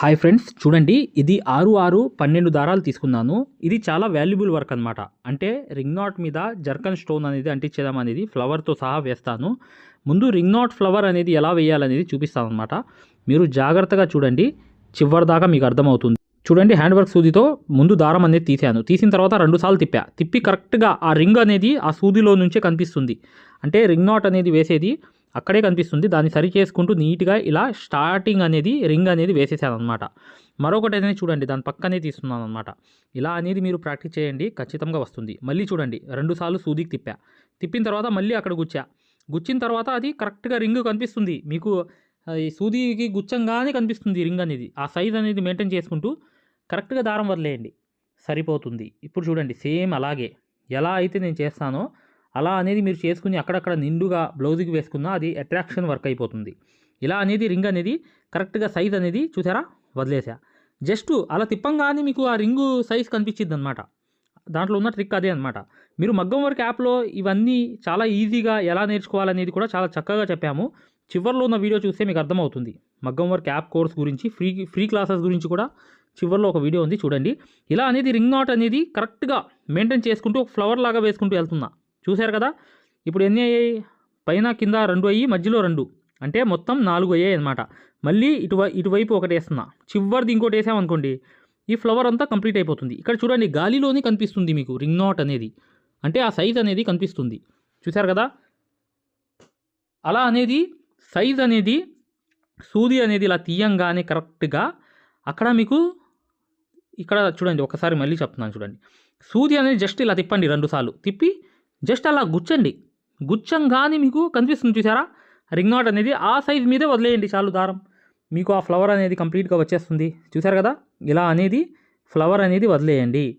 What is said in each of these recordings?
Hi friends చూడండి ఇది ఆరు ఆరు పన్నెండు దారాలు తీసుకున్నాను. ఇది చాలా వాల్యుబుల్ వర్క్ అనమాట అంటే రింగ్ నాట్ మీద జర్కన్ స్టోన్ అనేది అంటించడం అనేది ఫ్లవర్తో సహా వేస్తాను. ముందు రింగ్ నాట్ ఫ్లవర్ అనేది ఎలా వేయాలనేది చూపిస్తాను అనమాట మీరు జాగ్రత్తగా చూడండి చివరి దాకా మీకు అర్థమవుతుంది. చూడండి హ్యాండ్ వర్క్ సూదితో ముందు దారం అనేది తీసాను. తీసిన తర్వాత రెండుసార్లు తిప్పా. తిప్పి కరెక్ట్గా ఆ రింగ్ అనేది ఆ సూదిలో నుంచే కనిపిస్తుంది. అంటే రింగ్ నాట్ అనేది వేసేది అక్కడే కనిపిస్తుంది. దాన్ని సరి చేసుకుంటూ నీట్గా ఇలా స్టార్టింగ్ అనేది రింగ్ అనేది వేసేసాను అనమాట మరొకటి అనేది చూడండి దాని పక్కనే తీస్తున్నాను అనమాట ఇలా అనేది మీరు ప్రాక్టీస్ చేయండి ఖచ్చితంగా వస్తుంది. మళ్ళీ చూడండి రెండుసార్లు సూదికి తిప్పా. తిప్పిన తర్వాత మళ్ళీ అక్కడ గుచ్చా. గుచ్చిన తర్వాత అది కరెక్ట్గా రింగ్ కనిపిస్తుంది. మీకు ఈ సూదికి గుచ్చంగానే కనిపిస్తుంది రింగ్ అనేది. ఆ సైజ్ అనేది మెయింటైన్ చేసుకుంటూ కరెక్ట్గా దారం వదిలేయండి. సరిపోతుంది. ఇప్పుడు చూడండి సేమ్ అలాగే. ఎలా అయితే నేను చేస్తానో అలా అనేది మీరు చేసుకుని అక్కడక్కడ నిండుగా బ్లౌజ్కి వేసుకున్నా అది అట్రాక్షన్ వర్క్ అయిపోతుంది. ఇలా అనేది రింగ్ అనేది కరెక్ట్గా సైజ్ అనేది చూసారా? వదిలేసా. జస్ట్ అలా తిప్పంగానే మీకు ఆ రింగు సైజ్ కనిపించింది అనమాట దాంట్లో ఉన్న ట్రిక్ అదే అనమాట మీరు మగ్గం వర్క్ యాప్లో ఇవన్నీ చాలా ఈజీగా ఎలా నేర్చుకోవాలనేది కూడా చాలా చక్కగా చెప్పాము. చివరిలో ఉన్న వీడియో చూస్తే మీకు అర్థమవుతుంది. మగ్గం వర్క్ యాప్ కోర్స్ గురించి ఫ్రీ ఫ్రీ క్లాసెస్ గురించి కూడా చివరిలో ఒక వీడియో ఉంది చూడండి. ఇలా అనేది రింగ్ నాట్ అనేది కరెక్ట్గా మెయింటైన్ చేసుకుంటూ ఒక ఫ్లవర్ లాగా వేసుకుంటూ వెళ్తున్నా. చూశారు కదా? ఇప్పుడు ఎన్ని అయ్యాయి? పైన కింద రెండు అయ్యి మధ్యలో రెండు. అంటే మొత్తం నాలుగు అయ్యాయి అనమాట మళ్ళీ ఇటువై ఇటువైపు ఒకటి వేస్తున్నా. చివరిది ఇంకోటి వేసామనుకోండి ఈ ఫ్లవర్ అంతా కంప్లీట్ అయిపోతుంది. ఇక్కడ చూడండి గాలిలోనే కనిపిస్తుంది మీకు రింగ్ నాట్ అనేది. అంటే ఆ సైజ్ అనేది కనిపిస్తుంది. చూశారు కదా? అలా అనేది సైజ్ అనేది సూది అనేది ఇలా తీయంగానే కరెక్ట్గా అక్కడ మీకు ఇక్కడ చూడండి ఒకసారి మళ్ళీ చెప్తున్నాను చూడండి. సూది అనేది జస్ట్ ఇలా తిప్పండి రెండుసార్లు తిప్పి జస్ట్ అలా గుచ్చండి. గుచ్చంగానే మీకు కనిపిస్తుంది చూసారా రింగ్ నాట్ అనేది ఆ సైజ్ మీదే వదిలేయండి చాలు దారం. మీకు ఆ ఫ్లవర్ అనేది కంప్లీట్గా వచ్చేస్తుంది. చూసారు కదా? ఇలా అనేది ఫ్లవర్ అనేది వదిలేయండి.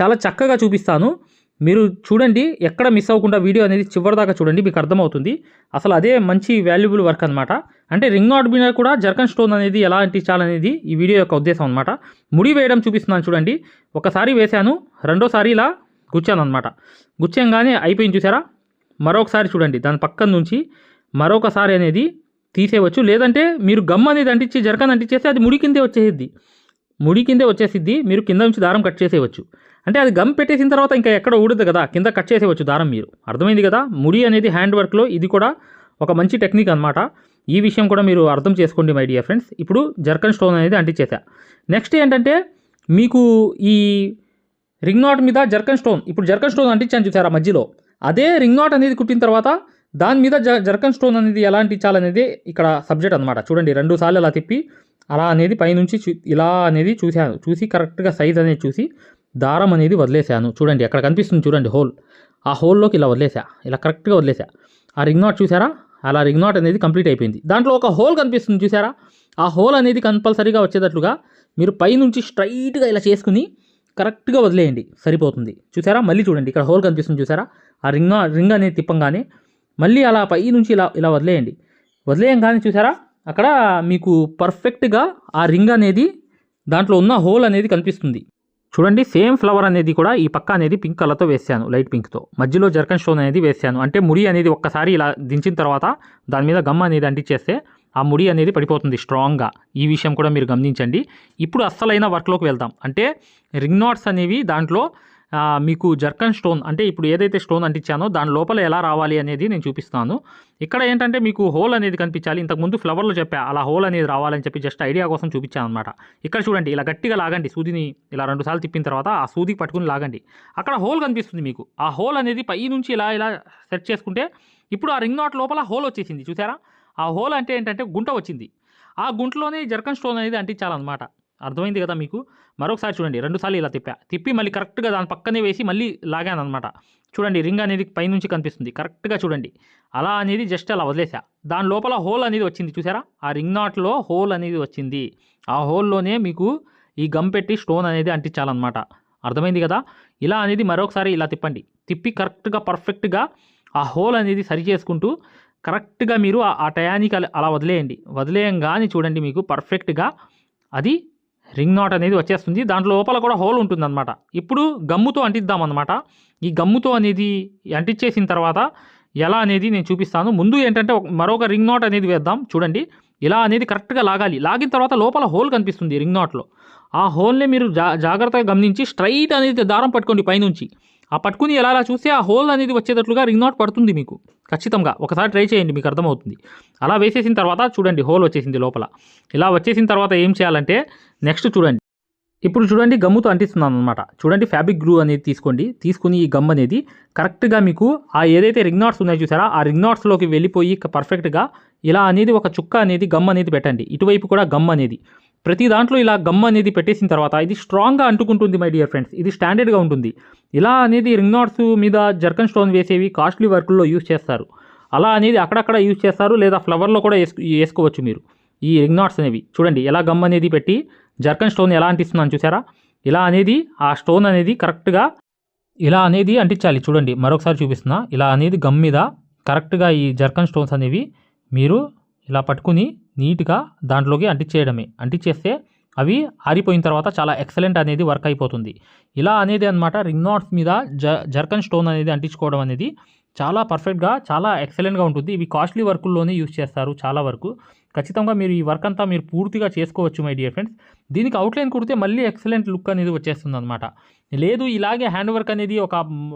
చాలా చక్కగా చూపిస్తాను. మీరు చూడండి ఎక్కడ మిస్ అవ్వకుండా వీడియో అనేది చివరిదాకా చూడండి మీకు అర్థమవుతుంది. అసలు అదే మంచి వాల్యుబుల్ వర్క్ అనమాట అంటే రింగ్ నాట్ మీద కూడా జర్కన్ స్టోన్ అనేది ఎలా అంటించాలనేది ఈ వీడియో యొక్క ఉద్దేశం అనమాట ముడి వేయడం చూపిస్తున్నాను చూడండి. ఒకసారి వేశాను రెండోసారి ఇలా గుచ్చాను అనమాట గుచ్చంగానే అయిపోయింది చూసారా? మరొకసారి చూడండి దాని పక్కన నుంచి మరొకసారి అనేది తీసేయవచ్చు. లేదంటే మీరు గమ్ అనేది అంటించి జర్కన్ అంటించేస్తే అది ముడి కిందే వచ్చేసిద్ది. ముడి కిందే వచ్చేసిద్ది మీరు కింద నుంచి దారం కట్ చేసేయవచ్చు. అంటే అది గమ్ పెట్టేసిన తర్వాత ఇంకా ఎక్కడ ఊడదు కదా కింద కట్ చేసేవచ్చు దారం మీరు. అర్థమైంది కదా? ముడి అనేది హ్యాండ్ వర్క్లో ఇది కూడా ఒక మంచి టెక్నిక్ అనమాట ఈ విషయం కూడా మీరు అర్థం చేసుకోండి మై డియర్ ఫ్రెండ్స్. ఇప్పుడు జర్కన్ స్టోన్ అనేది అంటించేసా. నెక్స్ట్ ఏంటంటే మీకు ఈ రింగ్ నాట్ మీద జర్కన్ స్టోన్ ఇప్పుడు జర్కన్ స్టోన్ అంటించాను చూసారా మధ్యలో? అదే రింగ్ నాట్ అనేది కుట్టిన తర్వాత దాని మీద జ జర్కన్ స్టోన్ అనేది ఎలా అంటించాలనేది ఇక్కడ సబ్జెక్ట్ అనమాట చూడండి రెండు సార్లు అలా తిప్పి అలా అనేది పైనుంచి చూ- ఇలా అనేది చూశాను చూసి కరెక్ట్గా సైజ్ అనేది చూసి దారం అనేది వదిలేశాను. చూడండి అక్కడ కనిపిస్తుంది చూడండి హోల్. ఆ హోల్లోకి ఇలా వదిలేసా ఇలా కరెక్ట్గా వదిలేసా ఆ రింగ్ నాట్ చూసారా అలా రింగ్ నాట్ అనేది కంప్లీట్ అయిపోయింది. దాంట్లో ఒక హోల్ కనిపిస్తుంది చూసారా ఆ హోల్ అనేది కంపల్సరీగా వచ్చేటట్లుగా మీరు పైనుంచి స్ట్రైట్గా ఇలా చేసుకుని కరెక్ట్గా వదిలేయండి. సరిపోతుంది. చూసారా మళ్ళీ చూడండి ఇక్కడ హోల్ కనిపిస్తుంది చూసారా ఆ రింగ్ రింగ్ అనేది తిప్పంగానే మళ్ళీ అలా పై నుంచి ఇలా ఇలా వదిలేయండి. వదిలేయంగానే చూసారా అక్కడ మీకు పర్ఫెక్ట్గా ఆ రింగ్ అనేది దాంట్లో ఉన్న హోల్ అనేది కనిపిస్తుంది. చూడండి సేమ్ ఫ్లవర్ అనేది కూడా ఈ పక్క అనేది పింక్ కలర్తో వేసాను లైట్ పింక్తో. మధ్యలో జర్కన్ స్టోన్ అనేది వేసాను. అంటే ముడి అనేది ఒక్కసారి ఇలా దించిన తర్వాత దాని మీద గమ్ అనేది అంటించేస్తే ఆ ముడి అనేది పడిపోతుంది స్ట్రాంగ్గా. ఈ విషయం కూడా మీరు గమనించండి. ఇప్పుడు అస్సలైన వర్క్లోకి వెళ్దాం. అంటే రింగ్ నాట్స్ అనేవి దాంట్లో మీకు జర్కన్ స్టోన్ అంటే ఇప్పుడు ఏదైతే స్టోన్ అంటించానో దాని లోపల ఎలా రావాలి అనేది నేను చూపిస్తాను. ఇక్కడ ఏంటంటే మీకు హోల్ అనేది కనిపించాలి. ఇంతకుముందు ఫ్లవర్లో చెప్పా అలా హోల్ అనేది రావాలని చెప్పి జస్ట్ ఐడియా కోసం చూపించాను అనమాట ఇక్కడ చూడండి ఇలా గట్టిగా లాగండి. సూదిని ఇలా రెండు సార్లు తిప్పిన తర్వాత ఆ సూదికి పట్టుకుని లాగండి. అక్కడ హోల్ కనిపిస్తుంది మీకు. ఆ హోల్ అనేది పై నుంచి ఇలా ఇలా సెట్ చేసుకుంటే ఇప్పుడు ఆ రింగ్ నాట్ లోపల హోల్ వచ్చేసింది. చూసారా? ఆ హోల్ అంటే ఏంటంటే గుంట వచ్చింది. ఆ గుంటలోనే జర్కన్ స్టోన్ అనేది అంటించాలన్నమాట. అర్థమైంది కదా మీకు? మరొకసారి చూడండి రెండుసార్లు ఇలా తిప్పా. తిప్పి మళ్ళీ కరెక్ట్గా దాని పక్కనే వేసి మళ్ళీ లాగాను అనమాట చూడండి రింగ్ అనేది పైనుంచి కనిపిస్తుంది. కరెక్ట్గా చూడండి. అలా అనేది జస్ట్ అలా వదిలేసా. దాని లోపల హోల్ అనేది వచ్చింది చూసారా? ఆ రింగ్ నాట్లో హోల్ అనేది వచ్చింది. ఆ హోల్లోనే మీకు ఈ గమ్ పెట్టి స్టోన్ అనేది అంటించాలన్నమాట. అర్థమైంది కదా? ఇలా అనేది మరొకసారి ఇలా తిప్పండి. తిప్పి కరెక్ట్గా పర్ఫెక్ట్గా ఆ హోల్ అనేది సరి చేసుకుంటూ కరెక్ట్గా మీరు ఆ- టయానికి అలా- అలా వదిలేయండి. వదిలేయంగానే చూడండి మీకు పర్ఫెక్ట్గా అది రింగ్ నాట్ అనేది వచ్చేస్తుంది. దాంట్లో లోపల కూడా హోల్ ఉంటుందన్నమాట. ఇప్పుడు గమ్ముతో అంటిద్దామన్నమాట. ఈ గమ్ముతో అనేది అంటించేసిన తర్వాత ఎలా అనేది నేను చూపిస్తాను. ముందు ఏంటంటే మరొక రింగ్ నాట్ అనేది వేద్దాం. చూడండి. ఇలా అనేది కరెక్ట్గా లాగాలి. లాగిన తర్వాత లోపల హోల్ కనిపిస్తుంది రింగ్ నాట్లో. ఆ హోల్నే మీరు జా జాగ్రత్తగా గమనించి స్ట్రైట్ అనేది దారం పట్టుకోండి పైనుంచి. ఆ పట్టుకుని ఎలా అలా చూస్తే ఆ హోల్ అనేది వచ్చేటట్లుగా రింగ్ నాట్ పడుతుంది మీకు. ఖచ్చితంగా. ఒకసారి ట్రై చేయండి మీకు అర్థమవుతుంది. అలా వేసేసిన తర్వాత చూడండి హోల్ వచ్చేసింది లోపల. ఇలా వచ్చేసిన తర్వాత ఏం చేయాలంటే నెక్స్ట్ చూడండి. ఇప్పుడు చూడండి గమ్ముతో అంటిస్తున్నాను అనమాట చూడండి ఫ్యాబ్రిక్ గ్లూ అనేది తీసుకోండి. తీసుకుని ఈ గమ్ అనేది కరెక్ట్గా మీకు ఆ ఏదైతే రింగ్ నాట్స్ ఉన్నాయో చూసారా ఆ రింగ్ నాట్స్లోకి వెళ్ళిపోయి పర్ఫెక్ట్గా ఇలా అనేది ఒక చుక్క అనేది గమ్ అనేది పెట్టండి. ఇటువైపు కూడా గమ్ అనేది. ప్రతి దాంట్లో ఇలా గమ్ అనేది పెట్టేసిన తర్వాత ఇది స్ట్రాంగ్గా అంటుకుంటుంది మై డియర్ ఫ్రెండ్స్ ఇది స్టాండర్డ్గా ఉంటుంది. ఇలా అనేది రింగ్ నాట్స్ మీద జర్కన్ స్టోన్ వేసేవి కాస్ట్లీ వర్క్లో యూస్ చేస్తారు. అలా అనేది అక్కడక్కడ యూస్ చేస్తారు లేదా ఫ్లవర్లో కూడా వేసుకో వేసుకోవచ్చు మీరు. ఈ రింగ్ నాట్స్ అనేవి. చూడండి ఎలా గమ్ అనేది పెట్టి జర్కన్ స్టోన్ ఎలా అంటిస్తున్నాను చూసారా? ఇలా అనేది ఆ స్టోన్ అనేది కరెక్ట్గా ఇలా అనేది అంటించాలి. చూడండి మరొకసారి చూపిస్తున్నా. ఇలా అనేది గమ్ మీద కరెక్ట్గా ఈ జర్కన్ స్టోన్స్ అనేవి మీరు ఇలా పట్టుకుని నీట్గా దాంట్లోకి అంటించేయడమే అంటించేస్తే అవి ఆరిపోయిన తర్వాత చాలా ఎక్సలెంట్ అనేది వర్క్ అయిపోతుంది. ఇలా అనేది అనమాట రింగ్ నాట్స్ మీద జ జర్కన్ స్టోన్ అనేది అంటించుకోవడం అనేది చాలా పర్ఫెక్ట్గా చాలా ఎక్సలెంట్గా ఉంటుంది. ఇవి కాస్ట్లీ వర్కుల్లోనే యూస్ చేస్తారు చాలా వరకు. ఖచ్చితంగా మీరు ఈ వర్క్ అంతా మీరు పూర్తిగా చేసుకోవచ్చు మై డియర్ ఫ్రెండ్స్. దీనికి అవుట్లైన్ కుడితే మళ్ళీ ఎక్సలెంట్ లుక్ అనేది వచ్చేస్తుంది అనమాట లేదు ఇలాగే హ్యాండ్ వర్క్ అనేది ఒక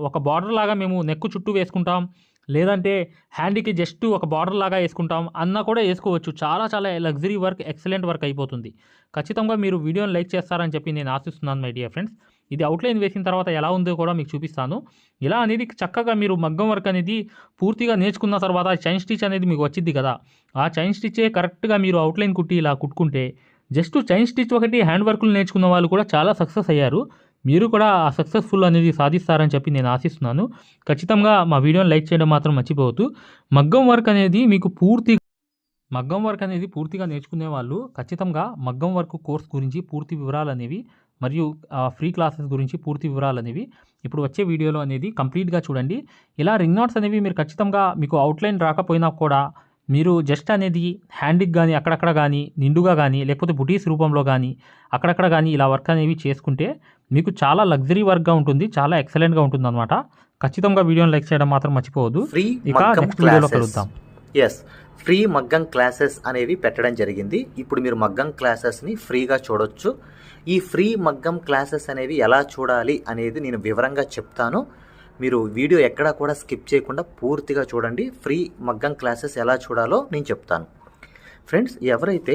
ఒక బార్డర్ లాగా మేము నెక్కు చుట్టూ వేసుకుంటాం. లేదంటే హ్యాండీకి జస్ట్ ఒక బార్డర్ లాగా వేసుకుంటాం అన్న కూడా వేసుకోవచ్చు. చాలా చాలా లగ్జరీ వర్క్ ఎక్సలెంట్ వర్క్ అయిపోతుంది. ఖచ్చితంగా మీరు వీడియోని లైక్ చేస్తారని చెప్పి నేను ఆశిస్తున్నాను మై డియర్ ఫ్రెండ్స్. ఇది అవుట్లైన్ వేసిన తర్వాత ఎలా ఉందో కూడా మీకు చూపిస్తాను. ఇలా అనేది చక్కగా మీరు మగ్గం వర్క్ అనేది పూర్తిగా నేర్చుకున్న తర్వాత చైన్ స్టిచ్ అనేది మీకు వచ్చింది కదా. ఆ చైన్ స్టిచ్చే కరెక్ట్గా మీరు అవుట్లైన్ కుట్టి ఇలా కుట్టుకుంటే జస్ట్ చైన్ స్టిచ్ ఒకటి హ్యాండ్ వర్క్లు నేర్చుకున్న వాళ్ళు కూడా చాలా సక్సెస్ అయ్యారు. మీరు కూడా ఆ సక్సెస్ఫుల్ అనేది సాధిస్తారని చెప్పి నేను ఆశిస్తున్నాను. ఖచ్చితంగా మా వీడియోని లైక్ చేయడం మాత్రం మర్చిపోవద్దు. మగ్గం వర్క్ అనేది మీకు పూర్తి మగ్గం వర్క్ అనేది పూర్తిగా నేర్చుకునే వాళ్ళు ఖచ్చితంగా మగ్గం వర్క్ కోర్స్ గురించి పూర్తి వివరాలు అనేవి మరియు ఫ్రీ క్లాసెస్ గురించి పూర్తి వివరాలు అనేవి ఇప్పుడు వచ్చే వీడియోలో అనేది కంప్లీట్గా చూడండి. ఇలా రింగ్ నాట్స్ అనేవి మీరు ఖచ్చితంగా మీకు అవుట్లైన్ రాకపోయినా కూడా మీరు జస్ట్ అనేది హ్యాండ్కి కానీ అక్కడక్కడ కానీ నిండుగా కానీ లేకపోతే బుటీస్ రూపంలో కానీ అక్కడక్కడ కానీ ఇలా వర్క్ అనేవి చేసుకుంటే మీకు చాలా లగ్జరీ వర్క్గా ఉంటుంది చాలా ఎక్సలెంట్గా ఉంటుంది అనమాట ఖచ్చితంగా వీడియోని లైక్ చేయడం మాత్రం మర్చిపోవద్దు. ఫ్రీ ఇక మగ్గం నెక్స్ట్ వీడియోలో క్లాసెస్ కలుద్దాం. ఎస్ ఫ్రీ మగ్గం క్లాసెస్ అనేవి పెట్టడం జరిగింది. ఇప్పుడు మీరు మగ్గం క్లాసెస్ని ఫ్రీగా చూడొచ్చు. ఈ ఫ్రీ మగ్గం క్లాసెస్ అనేవి ఎలా చూడాలి అనేది నేను వివరంగా చెప్తాను. మీరు వీడియో ఎక్కడా కూడా స్కిప్ చేయకుండా పూర్తిగా చూడండి. ఫ్రీ మగ్గం క్లాసెస్ ఎలా చూడాలో నేను చెప్తాను. ఫ్రెండ్స్ ఎవరైతే